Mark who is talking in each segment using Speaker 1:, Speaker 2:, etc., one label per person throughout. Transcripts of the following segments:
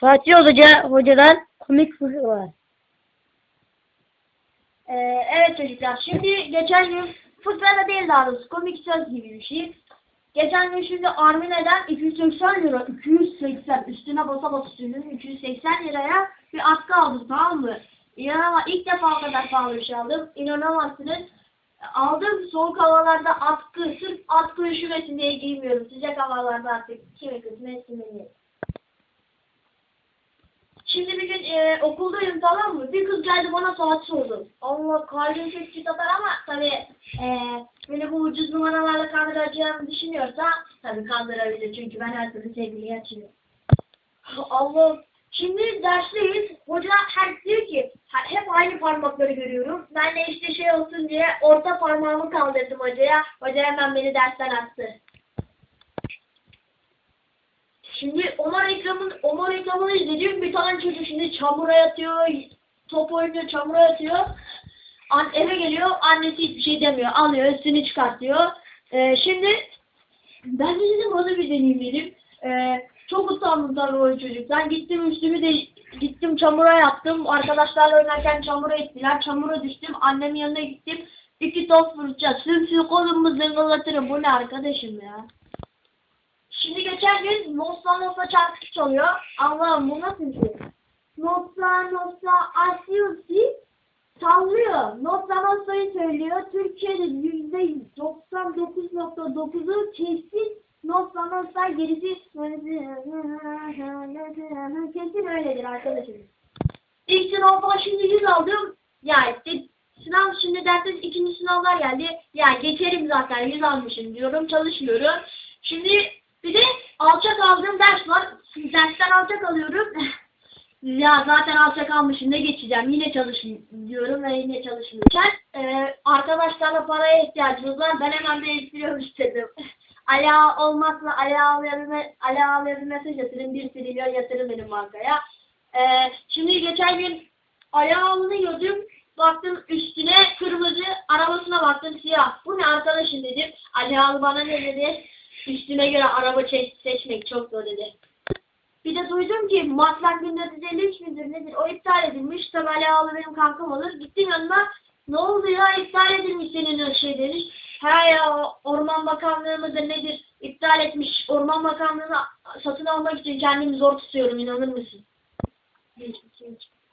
Speaker 1: Fatih Hoca, hocadan komik fıkı var.
Speaker 2: Ee, evet çocuklar. Şimdi geçen gün fıkra değil daha doğrusu komik söz gibi bir şey. Geçen gün şimdi Armine'den 280 lira, 280 üstüne basa basa sürdüm 280 liraya bir atkı aldım tamam mı? İnanamaz, ilk defa o kadar pahalı bir şey aldım. İnanamazsınız. Aldım soğuk havalarda atkı, sırf atkı üşümesin diye giymiyorum. Sıcak havalarda artık kimi kısmet sinirli. Şimdi bir gün e, okuldayım tamam mı? Bir kız geldi bana saat sordu. Allah kalbim çok çıt atar ama tabii e, beni bu ucuz numaralarla kandıracağımı düşünüyorsa tabii kandırabilir. Çünkü ben her türlü sevgiliyi açıyorum. Allah Şimdi dersteyiz. Hoca her diyor ki "Ha- hep aynı parmakları görüyorum. Ben de işte şey olsun diye orta parmağımı kaldırdım hocaya. Hoca hemen beni dersten attı. Şimdi Omar reklamın Omar reklamını izledim. Bir tane çocuk şimdi çamura yatıyor, top oynuyor, çamura yatıyor. An eve geliyor, annesi hiçbir şey demiyor. Alıyor, üstünü çıkartıyor. Ee, şimdi ben de dedim onu bir deneyeyim dedim. Ee, çok utandım tabii o çocuktan. Gittim üstümü de gittim çamura yattım. Arkadaşlarla oynarken çamura ettiler. Çamura düştüm. Annemin yanına gittim. İki top fırça. Sümsük kolumu zıngılatırım. Bu ne arkadaşım ya? Şimdi geçen gün Nossa Nossa şarkısı çalıyor. Allah'ım bu nasıl bir şey? Nossa Nossa Asiusi sallıyor. Nossa Nossa'yı söylüyor. Türkiye'de yüzde 99.9'u kesin Nossa Nossa gerisi kesin öyledir arkadaşım. İlk sınavdan şimdi 100 aldım. Ya işte sınav şimdi dersiz ikinci sınavlar geldi. Ya geçerim zaten 100 almışım diyorum çalışmıyorum. Şimdi bir de alçak aldığım ders var. Dersten alçak alıyorum. ya zaten alçak almışım ne geçeceğim yine çalışayım diyorum ve yine çalışmıyorum. Ee, arkadaşlarla paraya ihtiyacımız var. Ben hemen değiştiriyorum istedim. Ala olmazsa Ala ağlayanı Ala ağlayanı mesaj yatırın. Bir trilyon yatırın benim bankaya. Ee, şimdi geçen gün Ala alıyordum. Baktım üstüne kırmızı, arabasına baktım siyah. Bu ne arkadaşım dedim. Ali bana ne dedi? Üstüne göre araba seç- seçmek çok zor dedi. Bir de duydum ki Maslak 1453 müdür nedir? O iptal edilmiş. Ali Ağlı benim kankam olur. Gittim yanına. Ne oldu ya iptal edilmiş senin o şey demiş. Ha ya Orman Bakanlığı mıdır nedir? İptal etmiş. Orman Bakanlığı'nı satın almak için kendimi zor tutuyorum inanır mısın?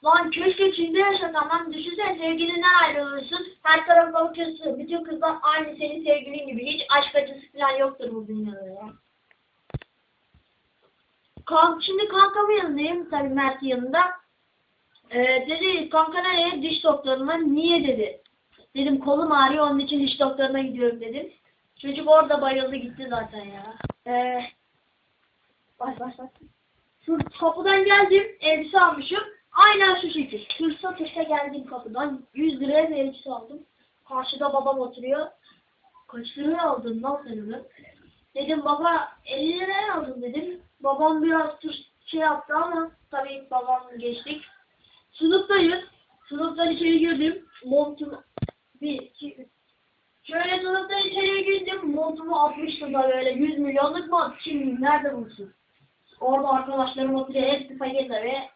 Speaker 2: Lan keşke Çin'de yaşasam düşünsene sevgilinden ayrılıyorsun. Her tarafa bakıyorsun. Bütün kızlar aynı senin sevgilin gibi. Hiç aşk acısı falan yoktur bu dünyada ya. Kank, şimdi kankamın yanındayım. Tabii Mert yanında. Ee, dedi kanka nereye? Diş doktoruna. Niye dedi. Dedim kolum ağrıyor onun için diş doktoruna gidiyorum dedim. Çocuk orada bayıldı gitti zaten ya. Ee, baş baş baş. Şu kapıdan geldim, elbise almışım. Aynen şu şekil. Hırsa tırsa geldim kapıdan. 100 liraya elbise aldım. Karşıda babam oturuyor. Kaç liraya aldın lan sen? Dedim baba 50 liraya aldım dedim. Babam biraz tır şey yaptı ama tabii babam geçtik. Sınıftayız. Sınıftan içeri girdim. Montum bir, iki, üç. Şöyle sınıftan içeri girdim. Montumu atmıştım da böyle 100 milyonluk mu? Şimdi nerede bulsun? Orada arkadaşlarım oturuyor. Hepsi paketler ve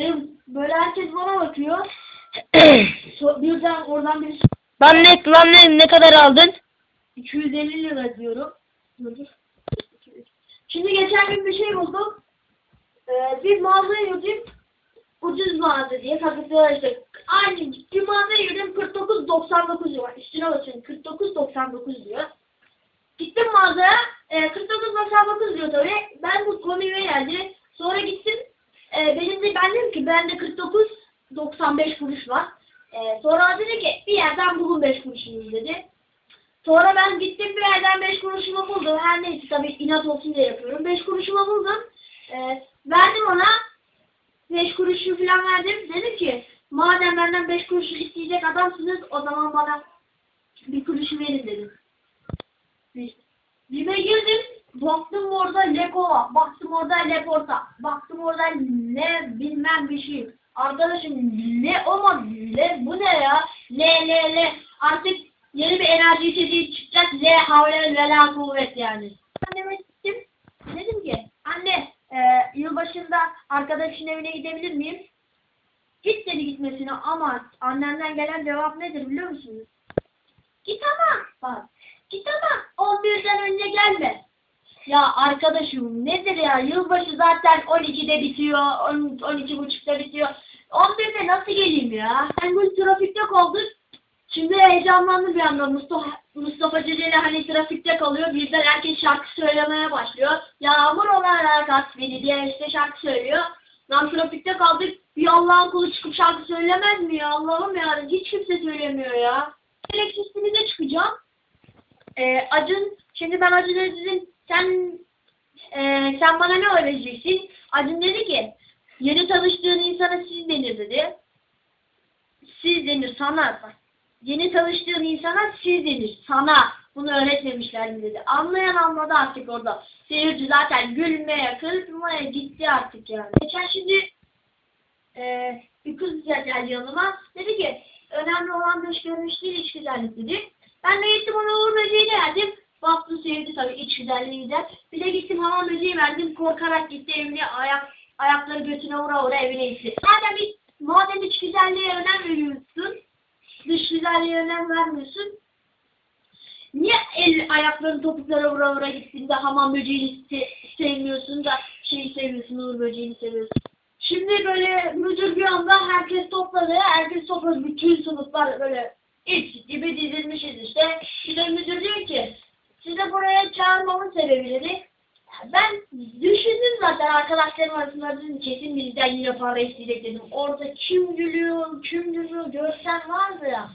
Speaker 2: dedim böyle herkes bana bakıyor. So, birden oradan bir
Speaker 1: lan ne, lan ne, ne kadar aldın?
Speaker 2: 250 lira diyorum. Şimdi geçen gün bir şey buldum. Ee, bir mağazaya girdim. Ucuz mağaza diye kapatıyorlar işte. Aynı bir mağazaya girdim 49.99 diyor. Üstüne basıyorum 49.99 diyor. Gittim mağazaya e, 49.99 diyor tabii. Ben bu komiğe geldi. Sonra gittim. E, benim de ben dedim ki bende 49.95 kuruş var. E, sonra dedi ki bir yerden bulun 5 kuruşunuzu dedi. Sonra ben gittim bir yerden 5 kuruşumu buldum. Her neyse tabii inat olsun diye yapıyorum. 5 kuruşumu buldum. E, verdim ona. 5 kuruşu falan verdim. Dedim ki madem benden 5 kuruşu isteyecek adamsınız o zaman bana bir kuruşu verin dedim. Bime girdim. Baktım orada Legola. Baktım orada Leporta. Baktım orada ne bilmem bir şey. Arkadaşım ne olmaz le bu ne ya? Le le le. Artık yeni bir enerji içeceği çıkacak. Le havle ve la kuvvet yani. Anneme gittim. Dedim ki anne e, yılbaşı yılbaşında arkadaşın evine gidebilir miyim? Git dedi gitmesine ama annemden gelen cevap nedir biliyor musunuz? Git ama bak git ama 11'den önce gelme. Ya arkadaşım nedir ya yılbaşı zaten 12'de bitiyor 10, 12.30'da bitiyor. 11'de nasıl geleyim ya? Hem bu trafikte kaldık. Şimdi heyecanlandım bir anda. Mustafa, Mustafa Ceceli hani trafikte kalıyor. Birden herkes şarkı söylemeye başlıyor. Yağmur olarak at beni diye işte şarkı söylüyor. Lan trafikte kaldık. Bir Allah'ın kulu çıkıp şarkı söylemez mi ya? Allah'ım ya. Hiç kimse söylemiyor ya. Elektrikçimize çıkacağım. Ee, Acun, şimdi ben Acun sen e, sen bana ne öğreteceksin? Acun dedi ki yeni tanıştığın insana siz denir dedi. Siz denir sana. Yeni tanıştığın insana siz denir sana. Bunu öğretmemişler mi dedi. Anlayan anladı artık orada. Seyirci zaten gülmeye, kızmaya gitti artık yani. Geçen şimdi e, bir kız geldi yanıma. Dedi ki önemli olan dış görünüş değil iç güzellik dedi. Ben de gittim ona uğur böceğini verdim. Baktım sevdi tabii iç güzelliği de. Bir de gittim hamam böceği verdim. Korkarak gitti evine ayak ayakları götüne vura vura evine gitti. Madem, bir- madem iç güzelliğe önem veriyorsun, dış güzelliğe önem vermiyorsun. Niye el ayakların topuklara vura vura gittiğinde hamam böceğini se- sevmiyorsun da şeyi seviyorsun, uğur böceğini seviyorsun. Şimdi böyle müdür bir anda herkes topladı. Herkes topladı. Bütün sınıflar böyle iç gibi dizilmişiz işte. De müdür diyor ki çağırmamın sebebi dedi. Ben düşündüm zaten arkadaşlarım arasında dedim kesin bizden yine para isteyecek dedim. Orada kim gülüyor, kim gülüyor görsen vardı ya.